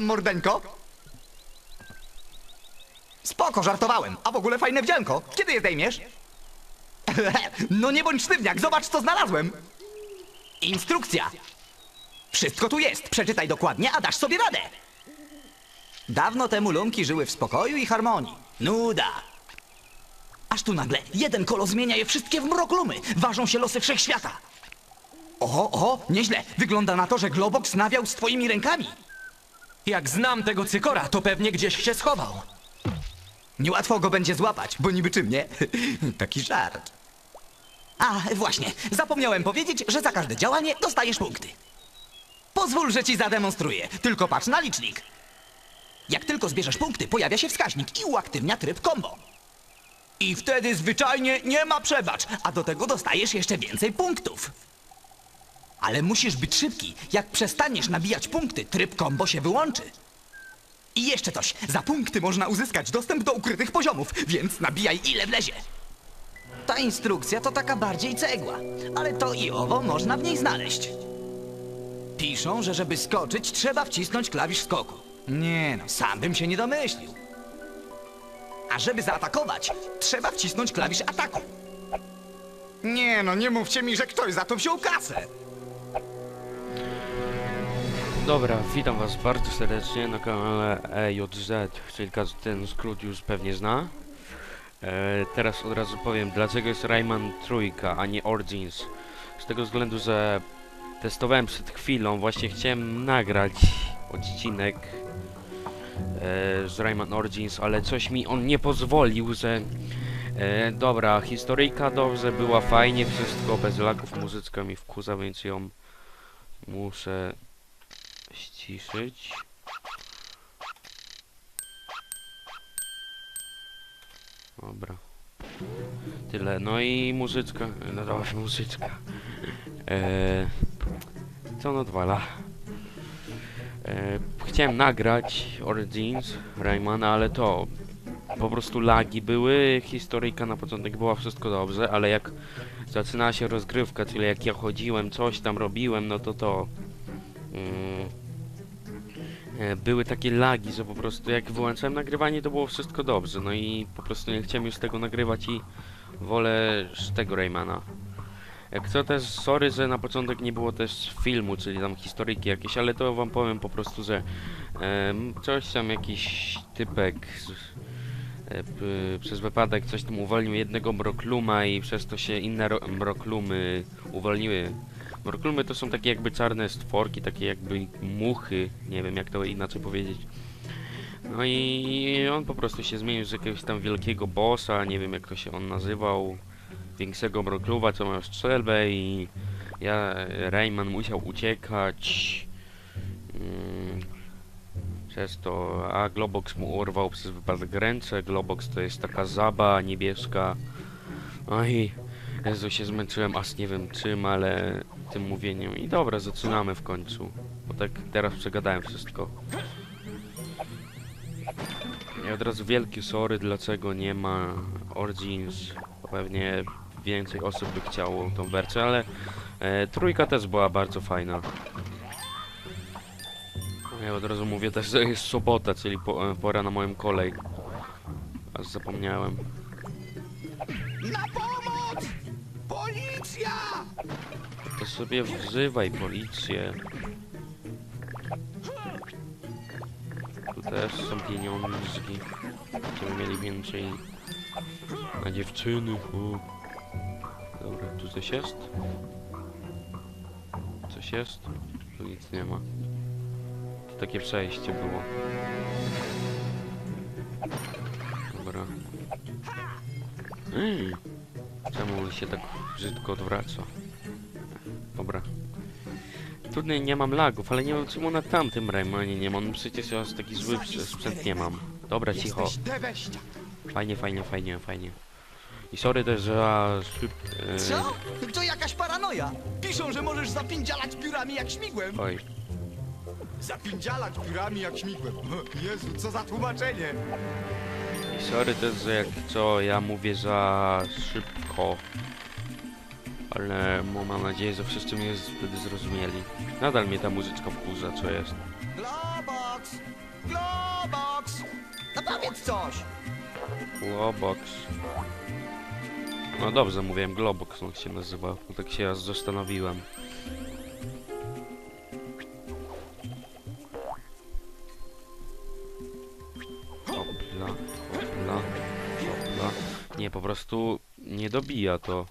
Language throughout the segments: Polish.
tam, mordeńko? Spoko, żartowałem. A w ogóle fajne wdzianko. Kiedy je zdejmiesz? no nie bądź sztywniak, zobacz co znalazłem. Instrukcja. Wszystko tu jest. Przeczytaj dokładnie, a dasz sobie radę. Dawno temu lumki żyły w spokoju i harmonii. Nuda. Aż tu nagle jeden kolo zmienia je wszystkie w mroklumy. Ważą się losy wszechświata. Oho, oho, nieźle. Wygląda na to, że Globox nawiał z twoimi rękami. Jak znam tego cykora, to pewnie gdzieś się schował. Niełatwo go będzie złapać, bo niby czym nie? Taki żart. A, właśnie, zapomniałem powiedzieć, że za każde działanie dostajesz punkty. Pozwól, że ci zademonstruję. Tylko patrz na licznik. Jak tylko zbierzesz punkty, pojawia się wskaźnik i uaktywnia tryb combo. I wtedy zwyczajnie nie ma przebacz, a do tego dostajesz jeszcze więcej punktów. Ale musisz być szybki. Jak przestaniesz nabijać punkty, tryb combo się wyłączy. I jeszcze coś. Za punkty można uzyskać dostęp do ukrytych poziomów, więc nabijaj ile wlezie. Ta instrukcja to taka bardziej cegła, ale to i owo można w niej znaleźć. Piszą, że żeby skoczyć, trzeba wcisnąć klawisz skoku. Nie no, sam bym się nie domyślił. A żeby zaatakować, trzeba wcisnąć klawisz ataku. Nie no, nie mówcie mi, że ktoś za to wziął kasę. Dobra, witam was bardzo serdecznie na kanale EJZ, czyli każdy ten skrót już pewnie zna. E, teraz od razu powiem, dlaczego jest Rayman trójka, a nie Origins. Z tego względu, że testowałem przed chwilą, właśnie chciałem nagrać odcinek e, z Rayman Origins, ale coś mi on nie pozwolił, że... E, dobra, historyjka dobrze, była fajnie, wszystko bez lagów, muzyczka mi wkuza, więc ją muszę ściszyć. Dobra. Tyle. No i muzyczka. No dobra, muzyczka. Eee, co on odwala? Eee, chciałem nagrać Origins Raymana, ale to po prostu lagi były, historyjka na początek była wszystko dobrze, ale jak zaczynała się rozgrywka, czyli jak ja chodziłem, coś tam robiłem, no to to mm, były takie lagi, że po prostu jak wyłączałem nagrywanie, to było wszystko dobrze. No i po prostu nie chciałem już tego nagrywać i wolę z tego Raymana. Co też, sorry, że na początek nie było też filmu, czyli tam historyjki jakieś, ale to wam powiem po prostu, że em, coś tam jakiś typek e, p, przez wypadek coś tam uwolnił jednego mrokluma i przez to się inne ro- mroklumy uwolniły. Mroklumy to są takie jakby czarne stworki, takie jakby muchy, nie wiem jak to inaczej powiedzieć. No i on po prostu się zmienił z jakiegoś tam wielkiego bossa, nie wiem jak to się on nazywał, większego mrokluwa, co miał strzelbę i ja, Rayman musiał uciekać. Mm, przez to, a Globox mu urwał przez wypadek ręce. Globox to jest taka zaba niebieska. No i Jezu, się zmęczyłem, aż nie wiem czym, ale tym mówieniem. I dobra, zaczynamy w końcu. Bo tak teraz przegadałem wszystko. I od razu wielkie sorry, dlaczego nie ma Origins. Pewnie więcej osób by chciało tą wersję, ale e, trójka też była bardzo fajna. Ja od razu mówię też, że jest sobota, czyli po, e, pora na moją kolej. Aż zapomniałem. Na! Policja! To sobie wzywaj policję. Tu też są pieniążki. Żeby mieli więcej na dziewczyny. O. Dobra, tu coś jest? Coś jest? Tu nic nie ma. To takie przejście było. Dobra. Mm. Czemu się tak brzydko odwraca? Dobra. Tutaj nie mam lagów, ale nie wiem czemu na tamtym Raymanie nie mam. Przecież ja taki zły sprzę- sprzęt nie mam. Dobra, cicho. Fajnie, fajnie, fajnie, fajnie. I sorry też, że aż... Yy, Co? To jakaś paranoja. Piszą, że możesz zapindzialać piórami jak śmigłem. oj. Zapindzialać piórami jak śmigłem. Jezu, co za tłumaczenie. I sorry też, że jak co, ja mówię za szybko. Ale mam nadzieję, że wszyscy mnie wtedy zrozumieli. Nadal mnie ta muzyczka wkurza, co jest. Globox! Globox! No powiedz coś! Globox. No dobrze, mówiłem Globox, on się nazywa. Bo tak się raz zastanowiłem. Hopla, hopla, hopla. Nie, po prostu nie dobija to.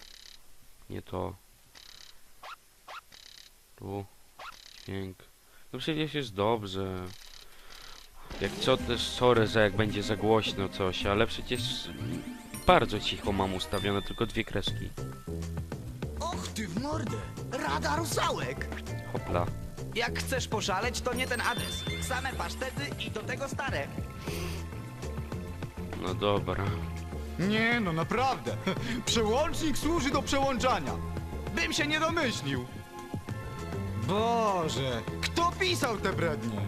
Nie to. Tu. Dźwięk. No przecież jest dobrze. Jak co też sorry, że jak będzie za głośno coś, ale przecież bardzo cicho mam ustawione, tylko dwie kreski. Och ty w mordę! Rada rusałek! Hopla. Jak chcesz poszaleć, to nie ten adres. Same pasztety i do tego stare. No dobra. Nie, no naprawdę. Przełącznik służy do przełączania. Bym się nie domyślił. Boże, kto pisał te brednie?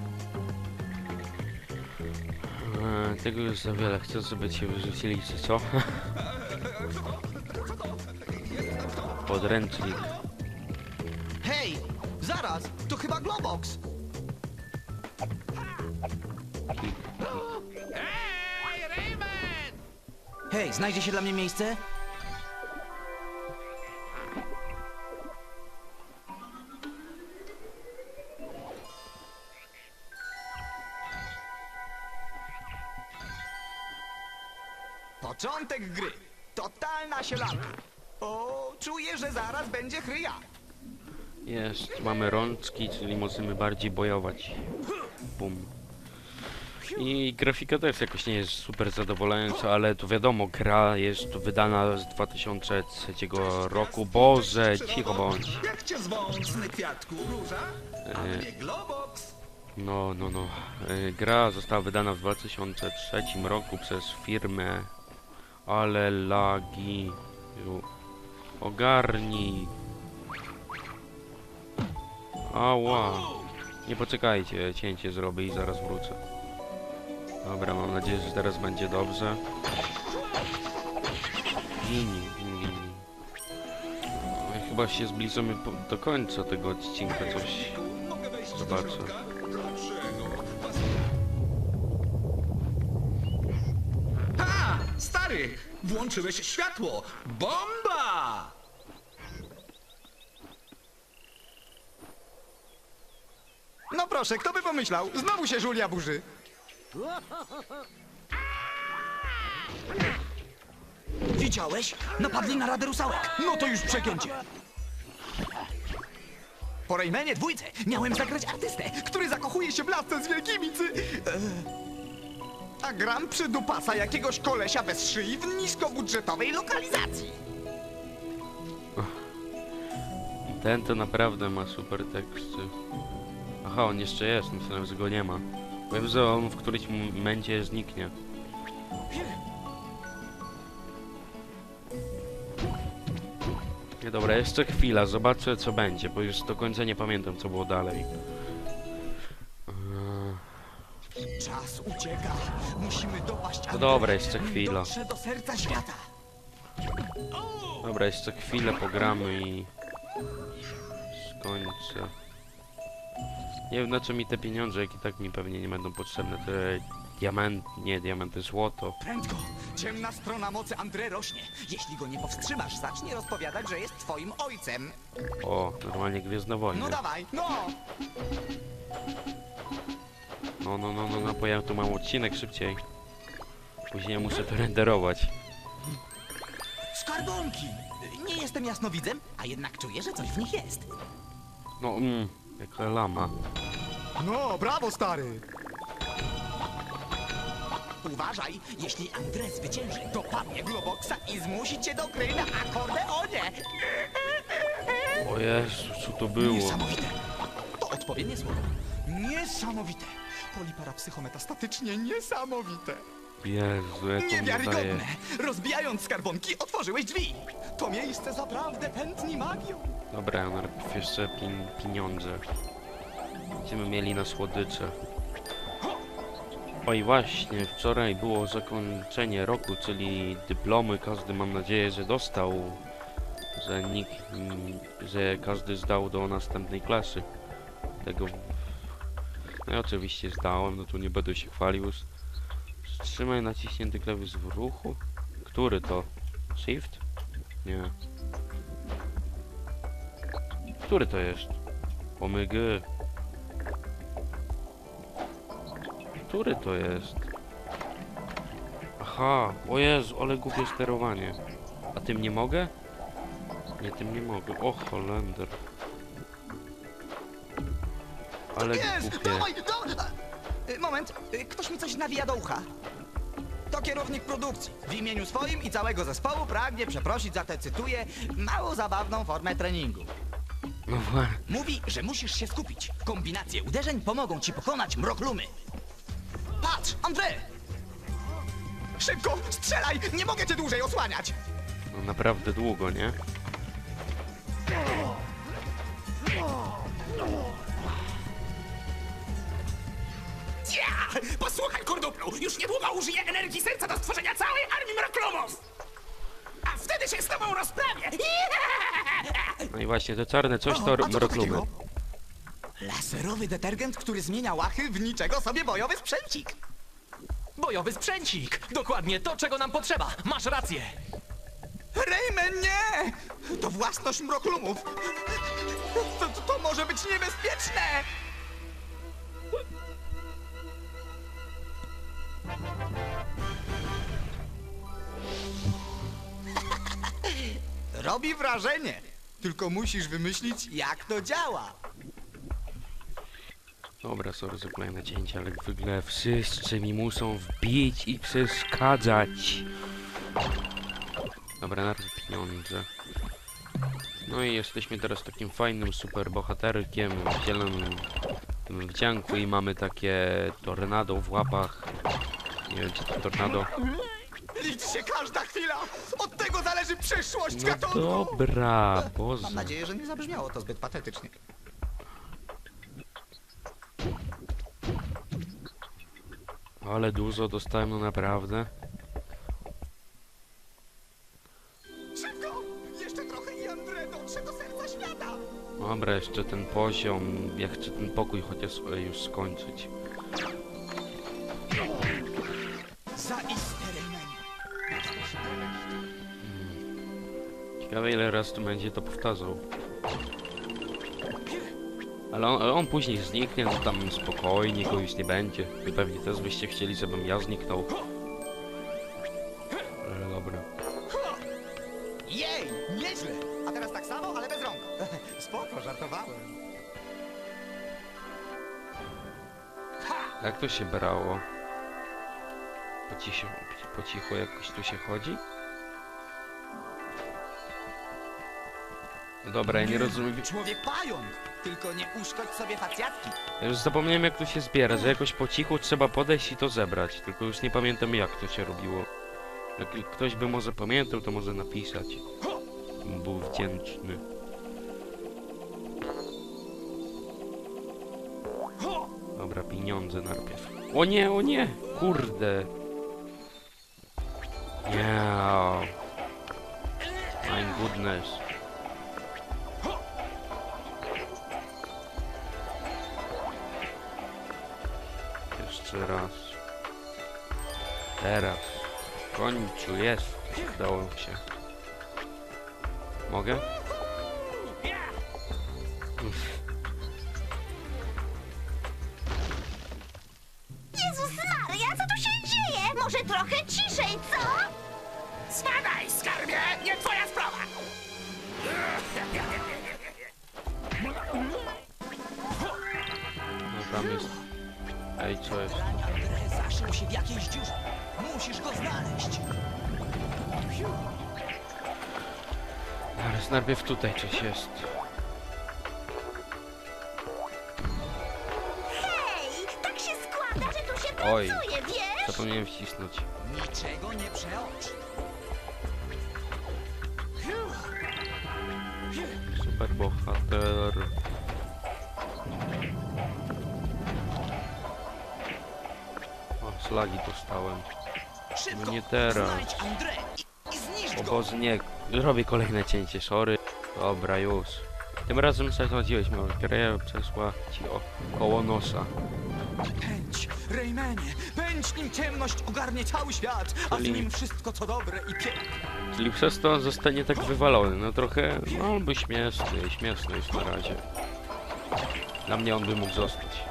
E, tego już za wiele. Chcę, żeby cię wyrzucili, czy co? Podręcznik. Hej! Zaraz! To chyba Globox! Hej, znajdzie się dla mnie miejsce? Początek gry. Totalna sielanka. O, czuję, że zaraz będzie chryja. Jest, mamy rączki, czyli możemy bardziej bojować. Bum. I grafika też jakoś nie jest super zadowalająca, ale to wiadomo, gra jest wydana z 2003 roku. Boże, cicho bądź. Jak cię zwą, kwiatku, róża? A E, mnie Globox? No, no, no. E, Gra została wydana w 2003 roku przez firmę Ale lagi. Ogarnij. Ała. Nie poczekajcie, cięcie zrobię i zaraz wrócę. Dobra, mam nadzieję, że teraz będzie dobrze. Gini, gini, gini. No, Chyba się zbliżamy po- do końca tego odcinka, coś Mogę wejść do zobaczę. Ha! Stary! Włączyłeś światło! Bomba! No proszę, kto by pomyślał? Znowu się żulia burzy. Widziałeś? Napadli na Radę Rusałek. No to już przegięcie. Po Raymanie dwójce miałem zagrać artystę, który zakochuje się w lasce z wielkimi cy... A gram przy dupasa jakiegoś kolesia bez szyi w niskobudżetowej lokalizacji. Ten to naprawdę ma super teksty. Aha, on jeszcze jest, myślałem, że go nie ma. Wiem, że on w którymś momencie zniknie. Nie, dobra, jeszcze chwila, zobaczę co będzie, bo już do końca nie pamiętam co było dalej. Eee, Czas ucieka. Musimy dopaść No dobra, jeszcze chwila. Do serca świata. Dobra, jeszcze chwilę pogramy i... skończę. Nie wiem na co mi te pieniądze, jak i tak mi pewnie nie będą potrzebne. Te diament... nie, diamenty, złoto. Prędko. Ciemna strona mocy André rośnie. Jeśli go nie powstrzymasz, zacznie rozpowiadać, że jest twoim ojcem. O, normalnie Gwiezdne Wojny. No dawaj, no! No, no, no, no, no, bo ja tu mam odcinek szybciej. Później muszę to renderować. Skarbonki! Nie jestem jasnowidzem, a jednak czuję, że coś w nich jest. No, mm, jaka lama. No, brawo stary. Uważaj, jeśli André zwycięży, dopadnie Globoxa i zmusi cię do gry na akordeonie. O Jezu, co to było? Niesamowite. To odpowiednie słowo. Niesamowite. Poliparapsychometastatocznie niesamowite. Jezu, jak on daje. Niewiarygodne. Rozbijając skarbonki, otworzyłeś drzwi. To miejsce zaprawdę pętni magią. Dobra, najpierw jeszcze pin pieniądze. Będziemy mieli na słodycze. Oj właśnie, wczoraj było zakończenie roku, czyli dyplomy. Każdy mam nadzieję, że dostał. Że nikt, że każdy zdał do następnej klasy. Tego No i oczywiście zdałem, no tu nie będę się chwalił. Trzymaj naciśnięty klawisz w ruchu. Który to? Shift? Nie. Który to jest? Omygy. Który to jest? Aha, o Jezu, ale głupie sterowanie. A tym nie mogę? Nie, tym nie mogę. O, Holender. Ale Jest! głupie. Y, Moment, y, ktoś mi coś nawija do ucha. To kierownik produkcji. W imieniu swoim i całego zespołu pragnie przeprosić za tę, cytuję, mało zabawną formę treningu. Mówi, że musisz się skupić. Kombinacje uderzeń pomogą ci pokonać mroklumy. Patrz, André! Szybko, strzelaj! Nie mogę cię dłużej osłaniać! No naprawdę długo, nie? Użyję energii serca do stworzenia całej armii mroklumów! A wtedy się z tobą rozprawię! No i właśnie, te czarne coś to a co to mroklumy. takiego? Laserowy detergent, który zmienia łachy w niczego sobie bojowy sprzęcik. Bojowy sprzęcik! Dokładnie to, czego nam potrzeba! Masz rację! Rayman, nie! To własność mroklumów! To, to, to może być niebezpieczne! Robi wrażenie. Tylko musisz wymyślić, jak to działa. Dobra, sorry za kolejne cięcie, ale zwykle wszyscy mi muszą wbić i przeszkadzać. Dobra, najpierw pieniądze. No i jesteśmy teraz takim fajnym super bohaterkiem w wdzianku i mamy takie tornado w łapach. Nie wiem, czy to tornado. Licz się każda chwila! Od tego zależy przyszłość No gatunku! dobra, Mam Boże. nadzieję, że nie zabrzmiało to zbyt patetycznie. Ale dużo dostałem, no naprawdę. Szybko! Jeszcze trochę i André dotrze do serca świata! Dobra, jeszcze ten poziom, ja chcę ten pokój chociaż e, już skończyć. Ciekawe ile raz tu będzie to powtarzał. Ale on, on później zniknie, no tam spokojnie, go już nie będzie. Wy pewnie też byście chcieli, żebym ja zniknął. Ale dobra. Jej, nieźle. A teraz tak samo, ale bez rąk. Spoko, żartowałem. Jak to się brało? Po cichu, po cichu jakoś tu się chodzi? No dobra, ja nie rozumiem. Człowiek pająk. Tylko nie uszkodź sobie facjatki. Ja już zapomniałem jak to się zbiera, że jakoś po cichu trzeba podejść i to zebrać. Tylko już nie pamiętam jak to się robiło. Jak ktoś by może pamiętał, to może napisać. Był wdzięczny. Dobra, pieniądze najpierw. O nie, o nie! Kurde! Nie. My goodness. Jeszcze raz. Teraz. W końcu jest. Udało się. Mogę? Jezus Maria, co tu się dzieje? Może trochę ciszej, co? Spadaj, skarbie! Nie twoja sprawa! Ej, co jest? André zaszył się w jakiejś dziurze. Musisz go znaleźć. Ale najpierw tutaj coś jest. Hej, tak się składa, że tu się Oj. pracuje, wiesz? Zapomniałem wcisnąć. Niczego nie przeocz. Super bohater. O, slagi dostałem. Szybko. No nie teraz. Znajdź André i, i zniszcz O go. Boże, nie. Robię kolejne cięcie, sorry. Dobra, już. Tym razem przechodziłeś moją grę, przeszła ci koło nosa. Pędź, Raymanie, pędź nim ciemność ogarnie cały świat, a z Czyli- nim wszystko co dobre i piękne. Czyli przez to on zostanie tak wywalony. No trochę, no albo śmieszny, śmieszny jest na razie. Dla mnie on by mógł zostać.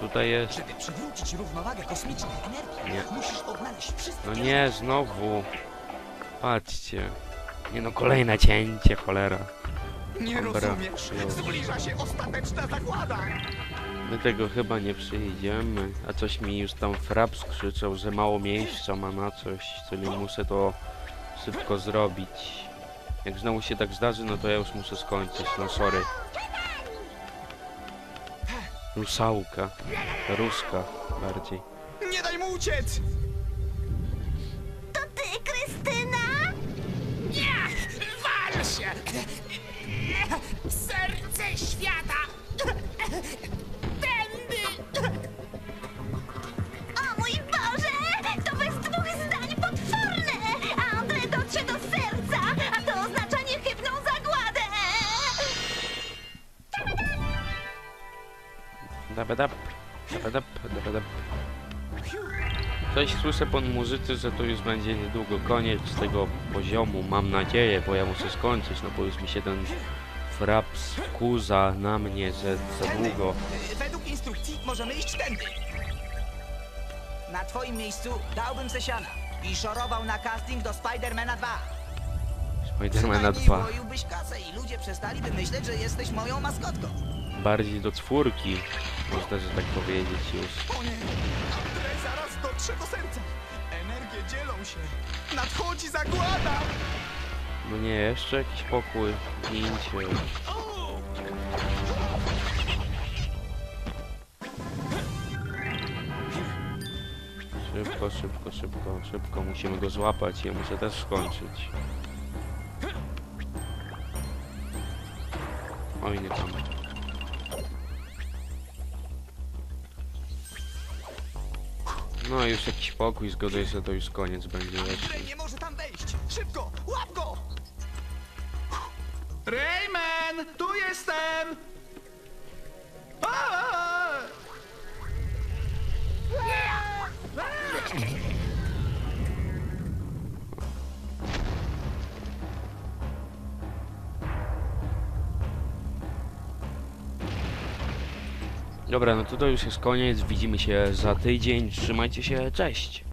Tutaj jest... Żeby przywrócić równowagę kosmicznej energii, Nie. musisz odnaleźć wszystkie... No nie, znowu. Patrzcie. Nie no, kolejne cięcie, cholera. Nie Dobra. rozumiesz? Już. Zbliża się ostateczna zagłada. My tego chyba nie przyjdziemy. A coś mi już tam Fraps krzyczał, że mało miejsca ma na coś, czyli muszę to szybko zrobić. Jak znowu się tak zdarzy, no to ja już muszę skończyć, no sorry. Rusałka. Ruska bardziej. Nie daj mu uciec! To ty, Krystyna? Nie! Wal się! Serce świata! Dabadab, dabadab, dabadab. Coś słyszę po muzyce, że to już będzie niedługo koniec tego poziomu, mam nadzieję, bo ja muszę skończyć, no bo już mi się ten fraps wkurza na mnie, że za długo. Według instrukcji możemy iść tędy. Na twoim miejscu dałbym se siana i szorował na casting do Spidermana 2. Spidermana Przynajmniej 2. woiłbyś kasę i ludzie przestaliby myśleć, że jesteś moją maskotką. Bardziej do czwórki, można, że tak powiedzieć już. O nie! Zaraz dotrze do serca. Energie dzielą się. Nadchodzi zagłada! No nie, jeszcze jakiś pokój, zdjęcie. Szybko, szybko, szybko, szybko, musimy go złapać, ja muszę też skończyć. Oj, nie tam. No już jakiś pokój, zgodzę się, to już koniec będzie Andrzej nie może tam wejść! Szybko! Łap go! Rayman, tu jestem! A! Dobra, no to już jest koniec, widzimy się za tydzień, trzymajcie się, cześć!